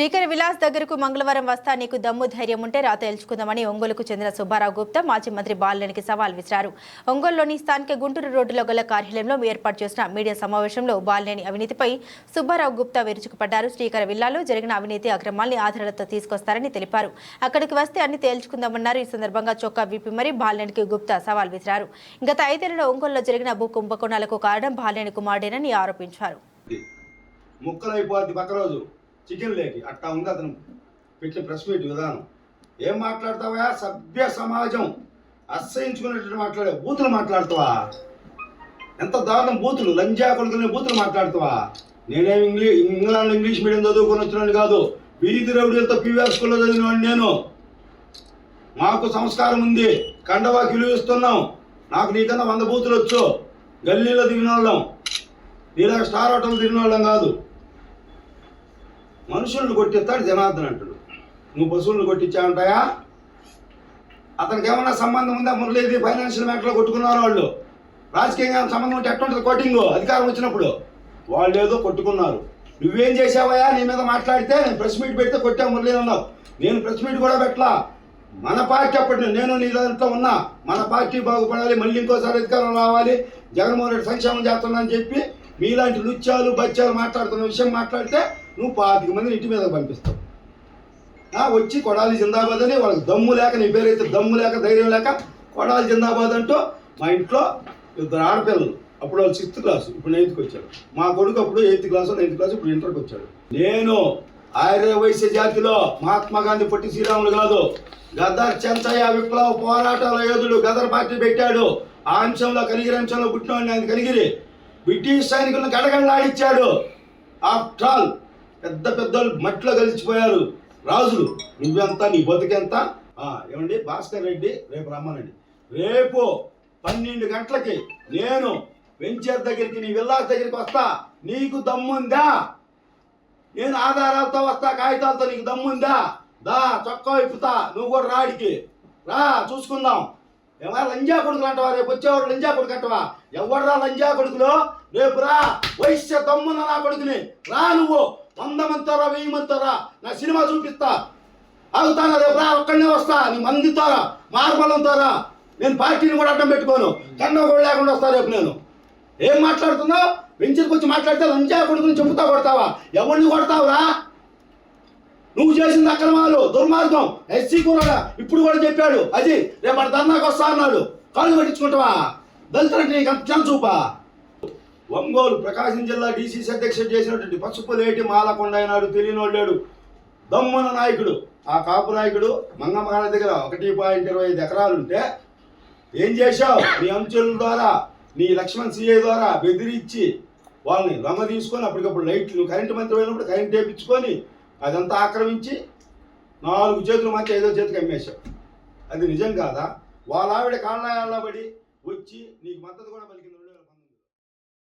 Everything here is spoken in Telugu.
శ్రీకర్ విలాస్ దగ్గరకు మంగళవారం వస్తా నీకు దమ్ము ధైర్యం ఉంటే రా తేల్చుకుందామని ఒంగోలుకు చెందిన సుబ్బారావు గుప్తా మాజీ మంత్రి బాలినేనికి సవాల్ విసిరారు. ఒంగోలులోని స్థానిక గుంటూరు రోడ్డులో గల కార్యాలయంలో ఏర్పాటు చేసిన మీడియా సమావేశంలో బాలినేని అవినీతిపై సుబ్బారావు గుప్తా విరుచుకుపడ్డారు. శ్రీకర విల్లాలో జరిగిన అవినీతి అక్రమాల్ని ఆధారాలతో తీసుకొస్తారని తెలిపారు. అక్కడికి వస్తే అన్ని తేల్చుకుందామన్నారు. ఈ సందర్భంగా చొక్కా విప్పి మరీ బాలినేనికి గుప్తా సవాల్ విసిరారు. గత ఐదేళ్ళలో ఒంగోలులో జరిగిన భూ కుంభకోణాలకు కారణం బాలినేని కుమారుడేనని ఆరోపించారు. ముక్కలైపోద్ది పక్క రోజు. చికెన్ లేకి. అట్టా ఉంది అతను. పెట్టిన ప్రెస్ మీట్ విధానం. ఏం మాట్లాడతావా సభ్య సమాజం. అసహించుకునేటట్టు మాట్లాడే బూతులు మాట్లాడతావా? ఎంత దారుణం బూతులు. లంజా కొడుకునే బూతులు మాట్లాడతావా? నేనేం ఇంగ్లీష్ ఇంగ్లాండ్ ఇంగ్లీష్ మీడియం చదువుకొని వచ్చినాను కాదు. వీధి రౌడీలతో పీవీఆర్ స్కూల్లో చదివినవాడిని నేను. మాకు సంస్కారం ఉంది. కండవాకి విలువ ఇస్తున్నాం. నాకు నీకన్నా వంద బూతులు వచ్చు. గల్లీలో దిగిన వాళ్ళం నీలాగా స్టార్ హోటల్ తిరిగిన వాళ్ళం కాదు. మనుషులను కొట్టిస్తాడు జనార్దన్ అంటాడు. నువ్వు పశువులను కొట్టించావంటాయా? అతనికి ఏమన్నా సంబంధం ఉందా? మురళీది ఫైనాన్షియల్ మ్యాటర్లో కొట్టుకున్నారు వాళ్ళు. రాజకీయంగా సంబంధం ఉంటే ఎట్టుంటుంది కోటింగ్ అధికారం వచ్చినప్పుడు వాళ్ళు ఏదో కొట్టుకున్నారు. నువ్వేం చేసావయ్యా నీ మీద మాట్లాడితే నేను ప్రెస్ మీట్ పెడితే కొట్టావు మురళీ అన్నావు. నేను ప్రెస్ మీట్ కూడా పెట్టలా. మన పార్టీ అప్పటి నేను నీ దాంట్లో ఉన్నా. మన పార్టీ బాగుపడాలి. మళ్ళీ ఇంకోసారి అధికారం రావాలి. జగన్మోహన్ రెడ్డి సంక్షేమం చేస్తున్నా అని చెప్పి మీలాంటి లుచ్చాలు బచ్చాలు మాట్లాడుతున్న విషయం మాట్లాడితే నువ్వు పాతిక మందిని ఇంటి మీద పంపిస్తావు. ఆ, వచ్చి కొడాలి జిందాబాద్ అని వాళ్ళకి దమ్ము లేక నీ పేరైతే దమ్ము లేక ధైర్యం లేక కొడాలి జిందాబాద్ అంటూ మా ఇంట్లో ఇద్దరు ఆడపిల్లలు. అప్పుడు వాళ్ళు సిక్స్త్ క్లాస్ ఇప్పుడు నైన్త్కి వచ్చాడు మా కొడుకు అప్పుడు ఎయిత్ క్లాస్ నైన్త్ క్లాస్ ఇప్పుడు ఇంటర్కి వచ్చాడు. నేను ఆర్య వైశ్య జాతిలో మహాత్మా గాంధీ పొట్టి శ్రీరాములు కాదు. గదర్ చెంచయ్య విప్లవ పోరాటాల యోధుడు గదర్ పార్టీ పెట్టాడు. ఆ అంశంలో కలిగిరి అంశంలో పుట్టినవాడిని ఆయన కలిగిరి. బ్రిటిష్ సైనికులను గడగడలాడిచ్చాడు ఆఫ్టర్ ఆల్ పెద్ద పెద్ద మట్టిలో కలిసిపోయారు. రాజులు నువ్వెంత నీ బతుకెంత? ఏమండి? భాస్కర్ రెడ్డి రేపు రమ్మనండి. రేపు పన్నెండు గంటలకి నేను వెంచర్ దగ్గరికి నీ విల్లాస్ దగ్గరికి వస్తా. నీకు దమ్ముందా? నేను ఆధారాలతో వస్తా కాగితాలతో నీకు దమ్ముందా? దా చొక్కా ఇప్పుతా నువ్వు కూడా రాడికి రా చూసుకుందాం. ఏమైనా లంజా కొడుకులు అంటవా? రేపు వచ్చేవాడు లంజా కొడుకు అంటవా? ఎవడరా లంజా కొడుకులో? రేపు రా వైశ్య తమ్మున నా కొడుకుని. రా నువ్వు. వంద మందితో రా రా నా సినిమా చూపిస్తా. ఆగుతాను? రేపు రా ఒక్కడనే వస్తా. నీ మందితో రా మార్బలంతో రా నేను పార్టీని కూడా అడ్డం పెట్టుకోను. కండం కూడా లేకుండా వస్తా రేపు నేను. ఏం మాట్లాడుతున్నావు? వెంచర్కి వచ్చి మాట్లాడితే లంజా కొడుకుని చెబుతా కొడతావా? ఎవరిని కొడతావురా? నువ్వు చేసిన అక్రమాలు దుర్మార్గం. ఎస్సీ కూడా ఇప్పుడు కూడా చెప్పాడు. అది రేపు మన ధర్నాకు వస్తా అన్నాడు. కాళ్ళు పట్టించుకుంటావా? దళితులంటే నీకు అంత చూపా. ఒంగోలు ప్రకాశం జిల్లా డీసీసీ అధ్యక్షుడు చేసినటువంటి పసుపులేటి మాలకొండ అయినాడు తెలియనోడు దమ్మున నాయకుడు. ఆ కాపు నాయకుడు మంగమ్మ దగ్గర ఒకటి పాయింట్ ఇరవై ఐదు ఎకరాలు ఉంటే ఏం చేశావు? నీ అంచుల ద్వారా నీ లక్ష్మణ్ సిఐ ద్వారా బెదిరించి వాళ్ళని రమ తీసుకొని అప్పటికప్పుడు లైట్లు కరెంటు మంత్రి పోయినప్పుడు కరెంట్ వేయించుకొని అదంతా ఆక్రమించి నాలుగు చేతులు మంచి ఐదో చేతికి అమ్మేశావు అది నిజం కాదా? వాళ్ళ ఆవిడ కాళ్ళ పడి వచ్చి నీకు మద్దతు కూడా పలికింది